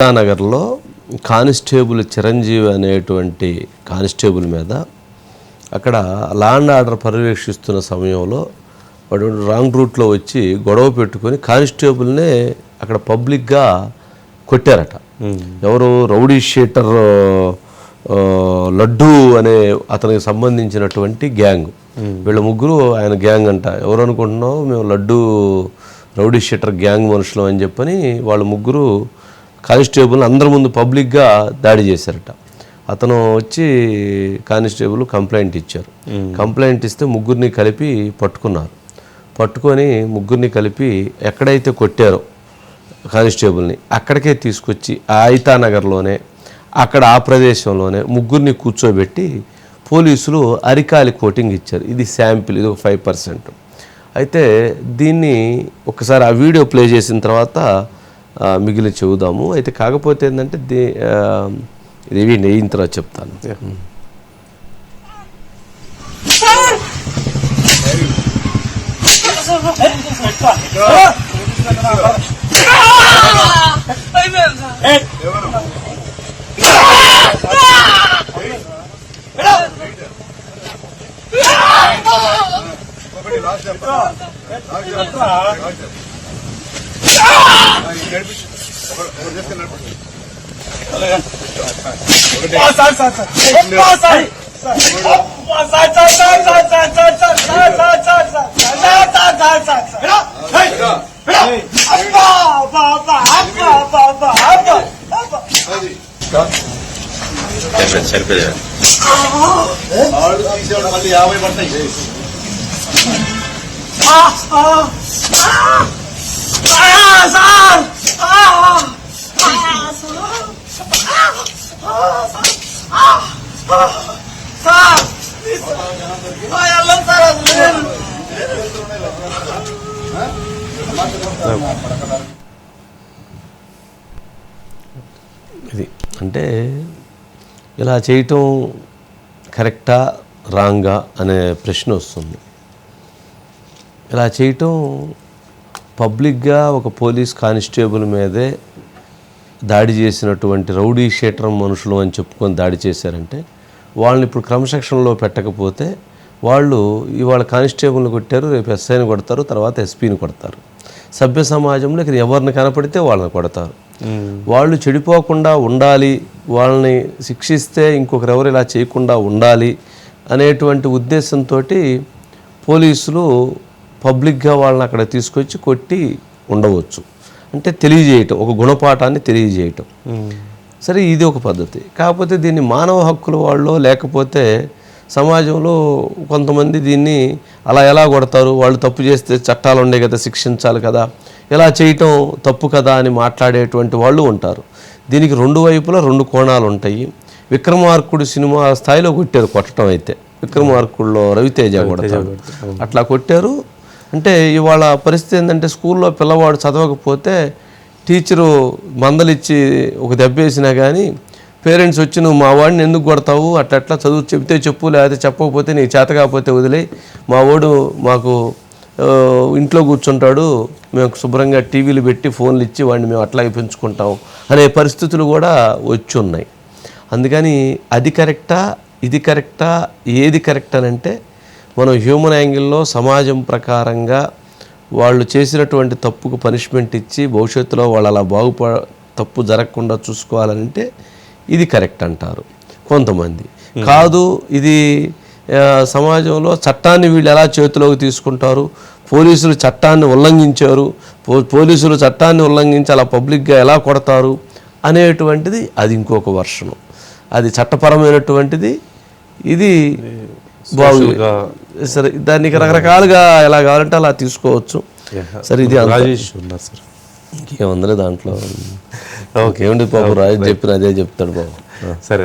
నగర్లో కానిస్టేబుల్ చిరంజీవి అనేటువంటి కానిస్టేబుల్ మీద అక్కడ లాండ్ ఆర్డర్ పర్యవేక్షిస్తున్న సమయంలో వాడు రాంగ్ రూట్లో వచ్చి గొడవ పెట్టుకొని కానిస్టేబుల్నే అక్కడ పబ్లిక్గా కొట్టారట. ఎవరు రౌడీ షీటర్ లడ్డు అనే అతనికి సంబంధించినటువంటి గ్యాంగ్. వీళ్ళ ముగ్గురు ఆయన గ్యాంగ్ అంట. ఎవరు అనుకుంటున్నావు? మేము లడ్డు రౌడీ షీటర్ గ్యాంగ్ మనుషులు అని చెప్పని వాళ్ళ ముగ్గురు కానిస్టేబుల్ అందరి ముందు పబ్లిక్గా దాడి చేశారట. అతను వచ్చి కానిస్టేబుల్ కంప్లైంట్ ఇచ్చారు. కంప్లైంట్ ఇస్తే ముగ్గురిని కలిపి పట్టుకున్నారు. పట్టుకొని ముగ్గురిని కలిపి ఎక్కడైతే కొట్టారో కానిస్టేబుల్ని అక్కడికే తీసుకొచ్చి నగర్లోనే అక్కడ ఆ ప్రదేశంలోనే ముగ్గురిని కూర్చోబెట్టి పోలీసులు అరికాలి కోటింగ్ ఇచ్చారు. ఇది శాంపిల్ ఇది ఒక ఫైవ్ పర్సెంట్. అయితే దీన్ని ఒకసారి ఆ వీడియో ప్లే చేసిన తర్వాత మిగిలిన చెబుదాము అయితే కాకపోతే ఏంటంటే దీ ఆ, ఇది ఇవి నెయ్యిన తర్వాత చెప్తాను మళ్ళీ యాభై పడతాయి ఇది అంటే ఇలా చేయటం కరెక్టా రాంగా అనే ప్రశ్న వస్తుంది. ఇలా చేయటం పబ్లిక్గా ఒక పోలీస్ కానిస్టేబుల్ మీదే దాడి చేసినటువంటి రౌడీ షీటర్ మనుషులు అని చెప్పుకొని దాడి చేశారంటే వాళ్ళని ఇప్పుడు క్రమశిక్షణలో పెట్టకపోతే వాళ్ళు ఇవాళ కానిస్టేబుల్ని కొట్టారు రేపు ఎస్ఐని కొడతారు తర్వాత ఎస్పీని కొడతారు. సభ్య సమాజంలో ఇక్కడ ఎవరిని కనపడితే వాళ్ళని కొడతారు. వాళ్ళు చెడిపోకుండా ఉండాలి వాళ్ళని శిక్షిస్తే ఇంకొకరు ఎవరు ఇలా చేయకుండా ఉండాలి అనేటువంటి ఉద్దేశంతో పోలీసులు పబ్లిక్గా వాళ్ళని అక్కడ తీసుకొచ్చి కొట్టి ఉండవచ్చు. అంటే తెలియజేయటం ఒక గుణపాఠాన్ని తెలియజేయటం. సరే ఇది ఒక పద్ధతి. కాకపోతే దీన్ని మానవ హక్కుల వాళ్ళు లేకపోతే సమాజంలో కొంతమంది దీన్ని అలా ఎలా కొడతారు? వాళ్ళు తప్పు చేస్తే చట్టాలు ఉండే కదా శిక్షించాలి కదా. ఇలా చేయటం తప్పు కదా అని మాట్లాడేటువంటి వాళ్ళు ఉంటారు. దీనికి రెండు వైపులా రెండు కోణాలు ఉంటాయి. విక్రమార్కుడు సినిమా స్థాయిలో కొట్టారు కొట్టడం అయితే. విక్రమార్కుడులో రవితేజ కొడతాడు అట్లా కొట్టారు. అంటే ఇవాళ పరిస్థితి ఏంటంటే స్కూల్లో పిల్లవాడు చదవకపోతే టీచరు మందలిచ్చి ఒక దెబ్బేసినా కానీ పేరెంట్స్ వచ్చి నువ్వు మా వాడిని ఎందుకు కొడతావు? అట్లా అట్లా చదువు చెప్తే చెప్పు లేకపోతే చెప్పకపోతే నీకు చేత కాకపోతే వదిలే. మా వాడు మాకు ఇంట్లో కూర్చుంటాడు. మేము శుభ్రంగా టీవీలు పెట్టి ఫోన్లు ఇచ్చి వాడిని మేము అట్లాగే పెంచుకుంటాం అనే పరిస్థితులు కూడా వచ్చి ఉన్నాయి అందుకని అది కరెక్టా? ఇది కరెక్టా? ఏది కరెక్ట్ అని అంటే మనం హ్యూమన్ యాంగిల్లో సమాజం ప్రకారంగా వాళ్ళు చేసినటువంటి తప్పుకు పనిష్మెంట్ ఇచ్చి భవిష్యత్తులో వాళ్ళు అలా బాగుప తప్పు జరగకుండా చూసుకోవాలంటే ఇది కరెక్ట్ అంటారు కొంతమంది. కాదు ఇది సమాజంలో చట్టాన్ని వీళ్ళు ఎలా చేతిలోకి తీసుకుంటారు? పోలీసులు చట్టాన్ని ఉల్లంఘించారు. పో పోలీసులు చట్టాన్ని ఉల్లంఘించి అలా పబ్లిక్గా ఎలా కొడతారు? అనేటువంటిది అది ఇంకొక వర్షను అది చట్టపరమైనటువంటిది ఇది బాగు సరే దానికి రకరకాలుగా ఎలా కావాలంటే అలా తీసుకోవచ్చు. సరే ఇది రాజేష్ ఉన్నారు సార్. ఇంకేముందలే దాంట్లో? ఓకే. ఏమిటి పాపం రాజు చెప్పిన అదే చెప్తాడు బాబు. సరే.